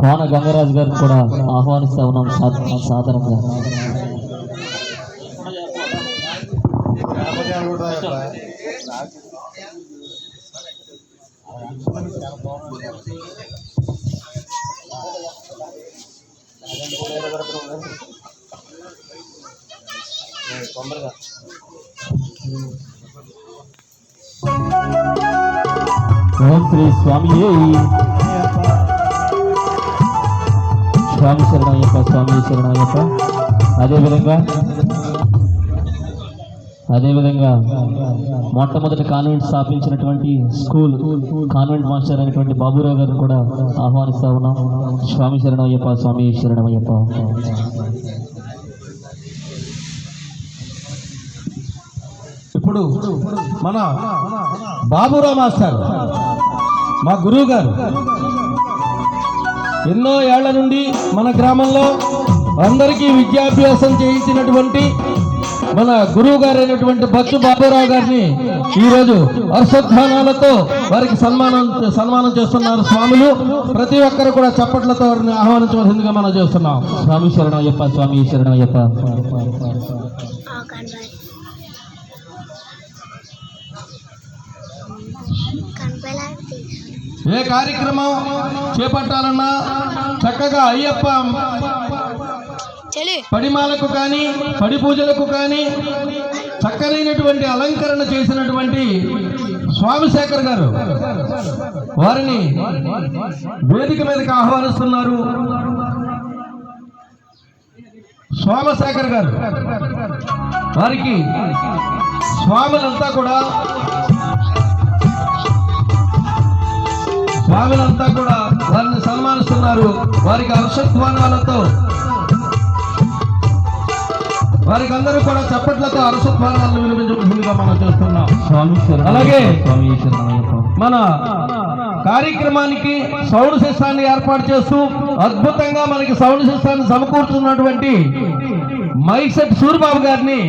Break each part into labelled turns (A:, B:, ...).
A: కోన గంగరాజు గారిని కూడా ఆహ్వానిస్తా ఉన్నాం సా- సాదరంగా ఓం శ్రీ స్వామి స్వామి శరణయ్యప్ప స్వామి శరణయ్యప్ప అదేవిధంగా అదేవిధంగా మొట్టమొదటి కాన్వెంట్ స్థాపించినటువంటి స్కూల్ కాన్వెంట్ మాస్టర్ అయినటువంటి బాబురావు గారిని కూడా ఆహ్వానిస్తా ఉన్నాం. స్వామి శరణయ్యప్ప స్వామి శరణమయ్యప్ప
B: ఇప్పుడు మన బాబురావు మాస్టర్ మా గురువు గారు ఎన్నో ఏళ్ళ నుండి మన గ్రామంలో అందరికీ విద్యాభ్యాసం చేయించినటువంటి మన గురువు గారైనటువంటి బచ్చు బాబురావు గారిని ఈరోజు హర్షోద్ధానాలతో వారికి సన్మానం సన్మానం చేస్తున్నారు స్వాములు. ప్రతి ఒక్కరు కూడా చప్పట్లతో వారిని ఆహ్వానించవలసిందిగా మనం చేస్తున్నాం.
A: స్వామి శరణయ్యప్ప స్వామి శరణయ్యప్ప.
B: ఏ కార్యక్రమం చేపట్టాలన్నా చక్కగా అయ్యప్ప పడిమాలకు కానీ పడి పూజలకు కానీ చక్కనైనటువంటి అలంకరణ చేసినటువంటి స్వామిశేఖర్ గారు వారిని వేదిక మీదకి ఆహ్వానిస్తున్నారు. సోమశేఖర్ గారు వారికి స్వాములంతా కూడా స్వాములంతా కూడా వారిని సన్మానిస్తున్నారు. వారికి హర్షధ్వానాలతో వారికి అందరూ కూడా చప్పట్లతో హర్షధ్వానాలను వినిపించవలసిందిగా మనం చేస్తున్నాం. అలాగే మన కార్యక్రమానికి సౌండ్ సిస్టాన్ని ఏర్పాటు చేస్తూ అద్భుతంగా మనకి సౌండ్ సిస్టాన్ని సమకూర్చున్నటువంటి మైసెట్ సూర్యబాబు గారిని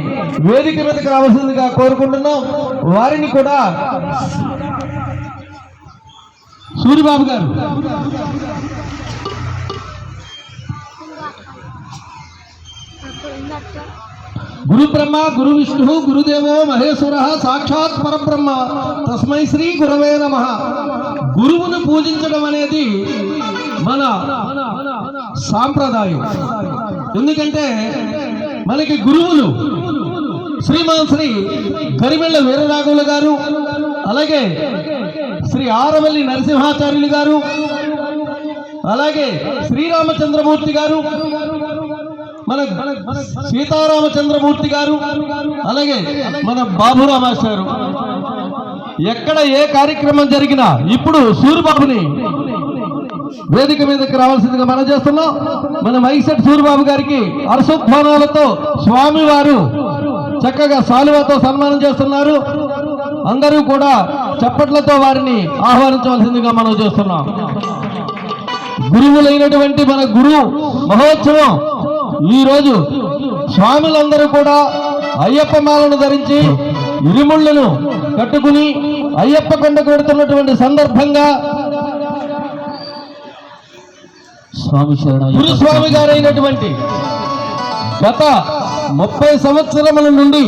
B: వేదిక మీదకి రావాల్సిందిగా కోరుకుంటున్నాం. వారిని కూడా సూర్యబాబు గారు. గురు బ్రహ్మ గురు విష్ణు గురుదేవో మహేశ్వర సాక్షాత్ పరబ్రహ్మ. తస్మై శ్రీ గురవే నమ. గురువును పూజించడం అనేది మన సాంప్రదాయం. ఎందుకంటే మనకి గురువులు శ్రీమాన్ శ్రీ గరిమెళ్ళ వీరరాఘవులు గారు అలాగే శ్రీ ఆరవల్లి నరసింహాచార్యులు గారు అలాగే శ్రీరామచంద్రమూర్తి గారు మన సీతారామచంద్రమూర్తి గారు అలాగే మన బాబురామాస్ గారు ఎక్కడ ఏ కార్యక్రమం జరిగినా ఇప్పుడు సూరిబాబుని వేదిక మీదకి రావాల్సిందిగా మనం చేస్తున్నాం. మన మైసెట్ సూరిబాబు గారికి అరసోద్భానాలతో స్వామివారు చక్కగా సాలువాతో సన్మానం చేస్తున్నారు. అందరూ కూడా చప్పట్లతో వారిని ఆహ్వానించవలసిందిగా మనం చేస్తున్నాం. గురువులైనటువంటి మన గురు మహోత్సవం ఈ రోజు స్వాములందరూ కూడా అయ్యప్ప మాలను ధరించి ఇరుముళ్ళను కట్టుకుని అయ్యప్ప కొండకు వెడుతున్నటువంటి సందర్భంగా
A: స్వామి
B: గురుస్వామి గారైనటువంటి గత ముప్పై సంవత్సరముల నుండి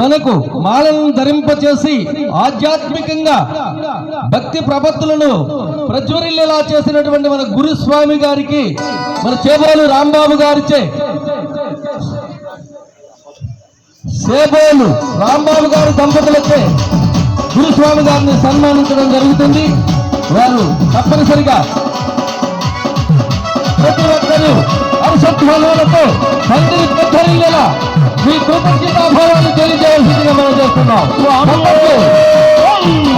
B: మనకు మాలను ధరింపచేసి ఆధ్యాత్మికంగా భక్తి ప్రపత్తులను ప్రజ్వరిల్లేలా చేసినటువంటి మన గురుస్వామి గారికి మన చేబోలు రాంబాబు గారిచే సేబోలు రాంబాబు గారి దంపతులకే గురుస్వామి గారిని సన్మానించడం జరుగుతుంది. వారు తప్పనిసరిగా ప్రతి ఒక్కరూ హర్షధ్వానాలతో తండ్రి కొత్తరిల్లేలా మీ కృతజ్ఞతాభావాన్ని తెలియజేయాల్సిందిగా మనం చేస్తున్నాం.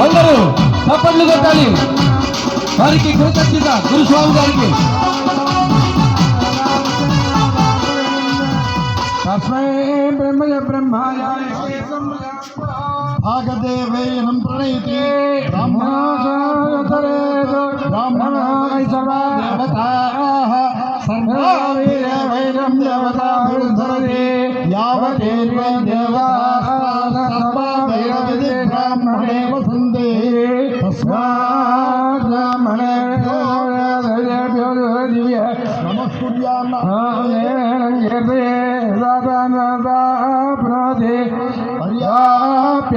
B: అందరూ తప్పట్లు కొట్టాలి. వారికి కృతజ్ఞత గురుస్వామి గారికి.
C: तस्मै ब्रह्मय ब्रह्माय भागदेवेयनं प्रणयति ब्रह्मणाचारतरे ब्राह्मणाय सर्वा देवताः सर्वैरवैरं देवताभिर्धरति यावदेर्वै देवाः सर्वा वैरविधि
D: ब्राह्मणे
E: वसन्ति
D: तस्मात् ब्राह्मणे नमः
E: सूर्यान्नाय प्रणोदे हरियाप्यानन्दराय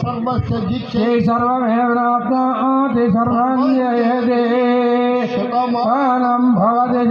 E: सर्वस्य दीक्षे सर्वमेव प्राप्नोति सर्वञ्जयते शतमानं भवति